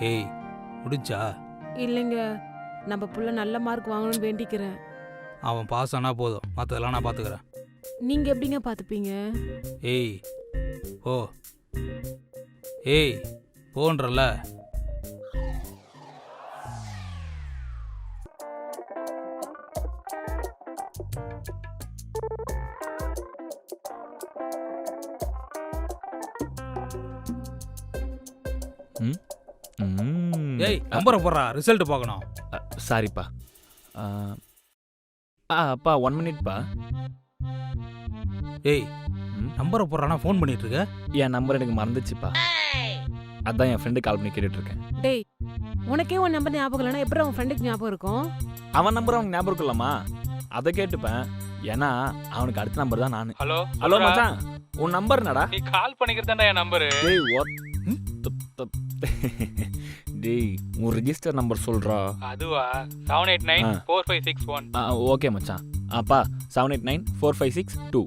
ஏய் முடிஞ்சா? இல்லைங்க நம்ம புள்ள நல்ல மார்க் வாங்கணும்னு வேண்டிக்கிறேன். அவன் பாஸ் ஆனா போதும். மற்றதெல்லாம் நான் பார்த்துக்கிறேன் நீங்க எப்படிங்க பாத்துப்பீங்க? ஏய் ஓ ஏய் போன்றல ம். ஏய் நம்பரை போடுறா ரிசல்ட் பார்க்கணும். சாரிப்பா ஆ, அப்பா ஒன் மினிட்ப்பா ஏய். நம்பரை போடுறானா ஃபோன் பண்ணிட்டு இருக்க என் நம்பர் எனக்கு மறந்துச்சுப்பா. அதான் என் ஃப்ரெண்டு கால் பண்ணி கேட்டுட்டு இருக்கேன் டேய் உனக்கே உன் நம்பர் ஞாபகம் இல்லைன்னா எப்படி உன் ஃப்ரெண்டுக்கு ஞாபகம் இருக்கும்? அவன் நம்பர் அவனுக்கு ஞாபகம் இருக்குல்லம்மா. அதை கேட்டுப்பேன். ஏன்னா அவனுக்கு அடுத்த நம்பர் தான் நான். ஹலோ ஹலோ மச்சான் உன் நம்பர் என்னடா? நீ கால் பண்ணிக்கிறதாண்டா என் நம்பரு டேய் what? டேய் உன் ரெஜிஸ்டர் நம்பர் சொல்றா. அதுவா? Seven eight nine. Four five six one ஆ ஓகே மச்சான். அப்பா seven eight nine four five six two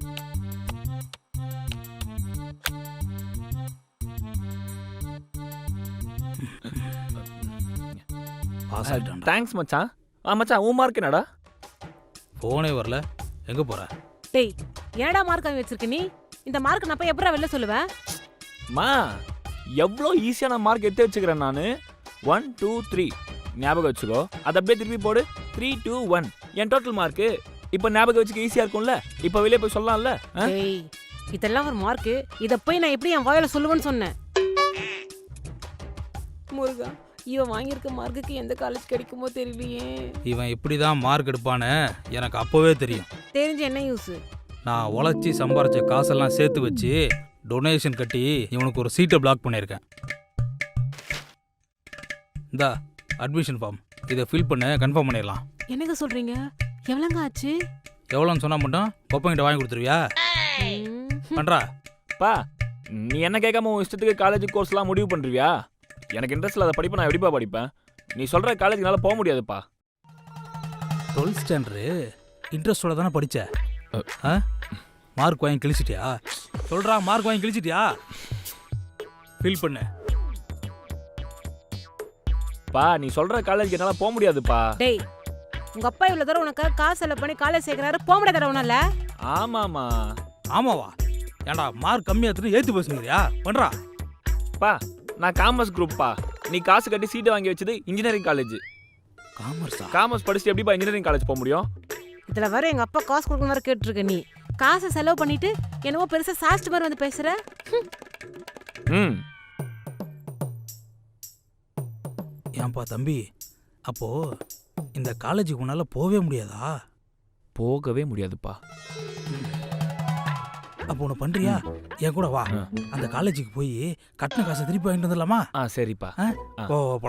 pass ஆகிட்டான்டா thanks மச்சான். ஆ மச்சான் உன் மார்க் என்னடா? ஃபோனே வரல. எங்கே போற? டேய் ஏன்டா மார்க் வாங்கி வச்சிருக்க நீ? இந்த மார்க் நான் போய் எப்படா வெளில சொல்லுவேன்? மா எவ்வளோ ஈஸியான மார்க் எடுத்து வச்சுக்கிறேன் நான்? ஒன் டூ த்ரீ ஞாபகம் வச்சுக்கோ. அதை அப்படியே திருப்பி போடு. த்ரீ டூ ஒன் என் டோட்டல் மார்க்கு இப்போ ஞாபகம் வச்சுக்க ஈஸியாக இருக்கும்ல? இப்போ வெளியே போய் சொல்லலாம்ல? ஆ? இதெல்லாம் ஒரு மார்க் இத போய் நான் எப்படி என் வாயில சொல்லுவேன்னு சொன்னேன்? முருகா இவன் வாங்கியிருக்க மார்க்குக்கு எந்த காலேஜ் கிடைக்குமோ தெரியலையே. இவன் இப்படி தான் மார்க் எடுப்பான்னு எனக்கு அப்போவே தெரியும். தெரிஞ்சு என்ன யூஸ் நான் உழைச்சி சம்பாரிச்ச காசெல்லாம் சேர்த்து வச்சு டொனேஷன் கட்டி இவனுக்கு ஒரு சீட்டை பிளாக் பண்ணியிருக்கேன். இந்தா அட்மிஷன் ஃபார்ம் இதை ஃபில் பண்ண கன்ஃபார்ம் பண்ணிடலாம். என்னங்க சொல்றீங்க? எவ்வளோங்க ஆச்சு? எவ்வளோன்னு சொன்னால் மட்டும் கொப்பங்கிட்ட வாங்கி கொடுத்துருவியா? பண்ணுறா பா நீ என்ன கேட்காம உன் இஷ்டத்துக்கு காலேஜ் கோர்ஸ்லாம் முடிவு பண்ணுறியா எனக்கு இன்ட்ரெஸ்ட் இல்லாத படிப்பை நான் எப்படிப்பா படிப்பேன்? நீ சொல்கிற காலேஜ் என்னால் போக முடியாதுப்பா. டுவெல்த் ஸ்டாண்டர்டு இன்ட்ரெஸ்டோட தானே படிச்ச? அ. ஆ? மார்க் வாங்கி கிழிச்சிட்டியா? சொல்கிறா மார்க் வாங்கி கிழிச்சிட்டியா? ஃபில் பண்ணு. பா நீ சொல்கிற காலேஜ் என்னால் போக முடியாதுப்பா. டேய் உங்க அப்பா இவ்வளவு தூரம் உனக்கு காசு செலவு பண்ணி காலேஜ் சேர்க்கறாரு போக முடியாத உனால ஆமாம்மா. ஆமாவா? ஏன்டா மார்க் கம்மியாக எடுத்துட்டு ஏற்றி பேசுங்கிறியா பண்ணுறா பா நான் காமர்ஸ் குரூப்பா நீ காசு கட்டி சீட்டை வாங்கி வச்சது இன்ஜினியரிங் காலேஜ் காமர்ஸா காமர்ஸ் படிச்சுட்டு எப்படிப்பா இன்ஜினியரிங் காலேஜ் போக முடியும்? இதுல வர எங்க அப்பா காசு கொடுக்கணும் வர கேட்டுருக்க நீ. காசை செலவு பண்ணிட்டு என்னவோ பெருசா சாஸ்ட் மாதிரி வந்து பேசுற? ம். ஏன்பா தம்பி? அப்போ இந்த காலேஜுக்கு உன்னால் போகவே முடியாதா? போகவே முடியாதுப்பா. அப்போ ஒன்று பண்ணுறியா என் கூட வா. அந்த காலேஜுக்கு போய் கட்டின காசை திருப்பி வாங்கிட்டு வந்துடலாமா? ஆ சரிப்பா. ஆ?